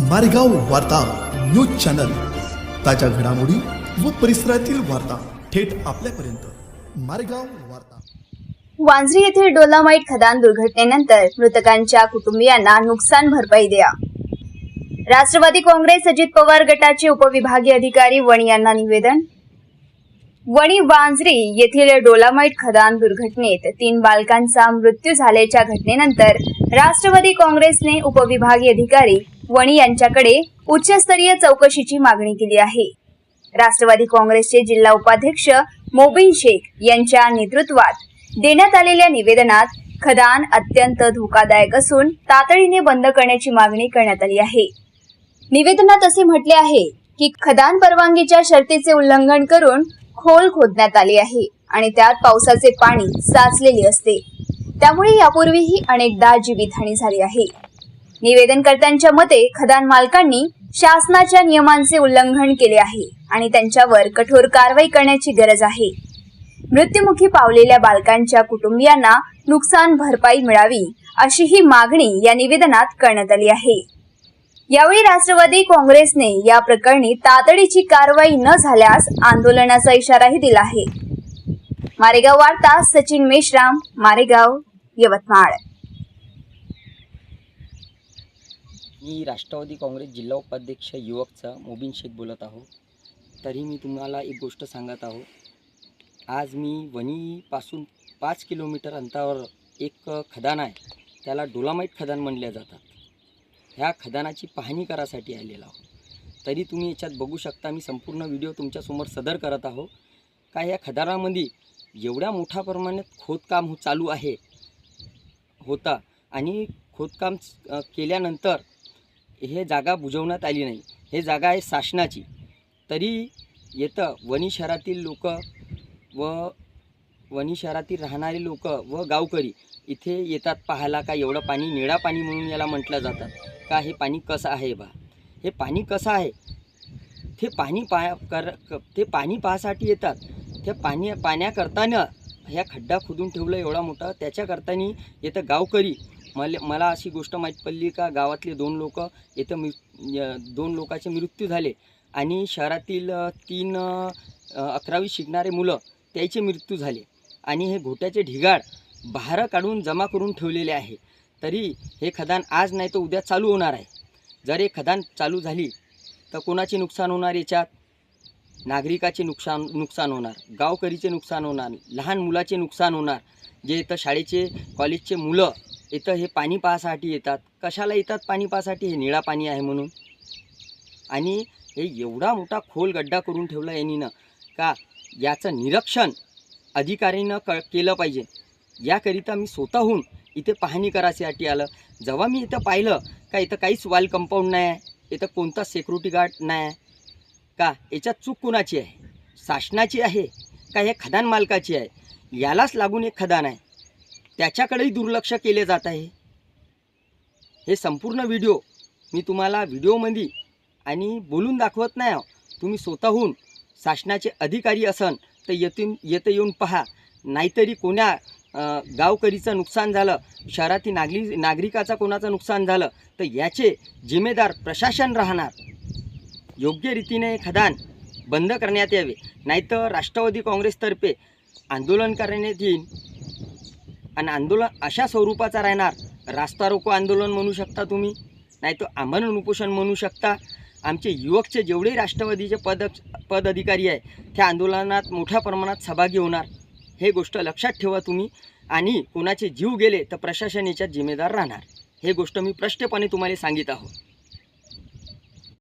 मारेगाव वार्ता news channel. ताज्या घडामोडी व परिसरातील वार्ता थेट आपल्यापर्यंत. मारेगाव वार्ता. वांजरी येथील डोलामाईट खदान दुर्घटनेनंतर मृतकांच्या कुटुंबियांना नुकसान भरपाई द्या. राष्ट्रवादी काँग्रेस अजित पवार गटाचे उपविभागीय अधिकारी वणी यांना निवेदन? वणी वांजरी येथील डोलामाईट खदान दुर्घटनेत तीन बालकांचा मृत्यू झाल्याच्या घटनेनंतर राष्ट्रवादी काँग्रेसने उपविभागीय अधिकारी वणी यांच्याकडे उच्चस्तरीय चौकशीची मागणी केली आहे. राष्ट्रवादी काँग्रेसचे जिल्हा उपाध्यक्ष मोबिन शेख यांच्या नेतृत्वात देण्यात आलेल्या निवेदनात खदान अत्यंत धोकादायक असून तातडीने बंद करण्याची मागणी करण्यात आली आहे. निवेदनात असे म्हटले आहे की खदान परवानगीच्या शर्तीचे उल्लंघन करून खोल खोदण्यात आली आहे आणि त्यात पावसाचे पाणी साचलेले असते. त्यामुळे यापूर्वीही अनेकदा जीवितहानी झाली आहे. निवेदनकर्त्यांच्या मते खदान मालकांनी शासनाच्या नियमांचे उल्लंघन केले आहे आणि त्यांच्यावर कठोर कारवाई करण्याची गरज आहे. मृत्युमुखी पावलेल्या बालकांच्या कुटुंबियांना नुकसान भरपाई मिळावी अशी ही मागणी या निवेदनात करण्यात आली आहे. यावेळी राष्ट्रवादी काँग्रेसने या प्रकरणी तातडीची कारवाई न झाल्यास आंदोलनाचा इशाराही दिला आहे. मारेगाव वार्ता सचिन मेश्राम मारेगाव यवतमाळ. मी राष्ट्रवादी काँग्रेस जिल्हा उपाध्यक्ष युवकचा मोबिन शेख बोलत आहो. तरी मी तुम्हाला एक गोष्ट सांगत आहो. आज मी वणीपासून पाच किलोमीटर अंतरावर एक खदान आहे. त्याला डोलामाईट खदान म्हणल्या जातात. ह्या खदानाची पाहणी करासाठी आलेला आहो. तरी तुम्ही याच्यात बघू शकता मी संपूर्ण व्हिडिओ तुमच्यासमोर सदर करत आहो. का या खदानामध्ये एवढ्या मोठ्या प्रमाणात खोदकाम हो चालू आहे होता. आणि खोदकाम केल्यानंतर हे जागा बुजवण्यात आली नाही. हे जागा आहे शासनाची. तरी येतं वणी शहरातील लोक व वणी शहरातील राहणारे लोक व गावकरी इथे येतात पाहायला का एवढं पाणी निळा पाणी म्हणून याला म्हटलं जातात का हे पाणी कसं आहे बा? हे पाणी कसं आहे? ते पाणी पाया कर ते पाणी पाहासाठी येतात. ते पाणी पाण्याकरताना ह्या खड्डा खोदून ठेवलं एवढा मोठा. त्याच्याकरतानी येतं गावकरी मला मला अशी गोष्ट माहीत पडली का गावातले दोन लोक इथं मृ य- दोन लोकाचे मृत्यू झाले. आणि शहरातील तीन अकरावी शिकणारे मुलं त्याचे मृत्यू झाले. आणि हे घोट्याचे ढिगाळ बाहेर काढून जमा करून ठेवलेले आहे. तरी हे खदान आज नाही तर उद्या चालू होणार आहे. जर हे खदान चालू झाली तर कोणाचे नुकसान होणार याच्यात? नागरिकाचे नुकसान नुकसान होणार. गावकरीचे नुकसान होणार. लहान मुलाचे नुकसान होणार. जे इथं शाळेचे कॉलेजचे मुलं इथं हे पाणी पाहासाठी येतात. कशाला येतात पाणी पाहासाठी हे निळा पाणी आहे म्हणून. आणि हे एवढा मोठा खोल गड्डा करून ठेवला यांनी का याचं निरीक्षण अधिकारीनं क केलं पाहिजे. याकरिता मी स्वतःहून इथे पाहणी करायसाठी आलं. जेव्हा मी इथं पाहिलं का इथं काहीच वाल कंपाऊंड नाही आहे इथं कोणता सेक्युरिटी गार्ड नाही आहे का याच्यात चूक कोणाची आहे? शासनाची आहे का हे खदान मालकाची आहे? यालाच लागून एक खदान आहे. त्याच्याकडेही दुर्लक्ष केले जात आहे. हे संपूर्ण व्हिडिओ मी तुम्हाला व्हिडिओमध्ये आणि बोलून दाखवत नाही आहो. तुम्ही स्वतःहून शासनाचे अधिकारी असन तर येथून येतं येऊन पहा. नाहीतरी कोण्या गावकरीचं नुकसान झालं शहरातील नागरी नागरिकाचं कोणाचं नुकसान झालं तर याचे जिम्मेदार प्रशासन राहणार. योग्य रीतीने खदान बंद करण्यात यावे. नाहीतर राष्ट्रवादी काँग्रेसतर्फे आंदोलन करण्यात येईल आणि आंदोलन अशा स्वरूपाचा राहणार. रास्ता रोको आंदोलन म्हणू शकता तुम्ही. नाही तर आमरण उपोषण म्हणू शकता. आमचे युवकचे जेवढे राष्ट्रवादीचे पद पद अधिकारी आहे त्या आंदोलनात मोठ्या प्रमाणात सहभागी होणार. हे गोष्ट लक्षात ठेवा तुम्ही. आणि कोणाचे जीव गेले तर प्रशासन याच्यात जिम्मेदार राहणार. हे गोष्ट मी स्पष्टपणे तुम्हाला सांगित आहोत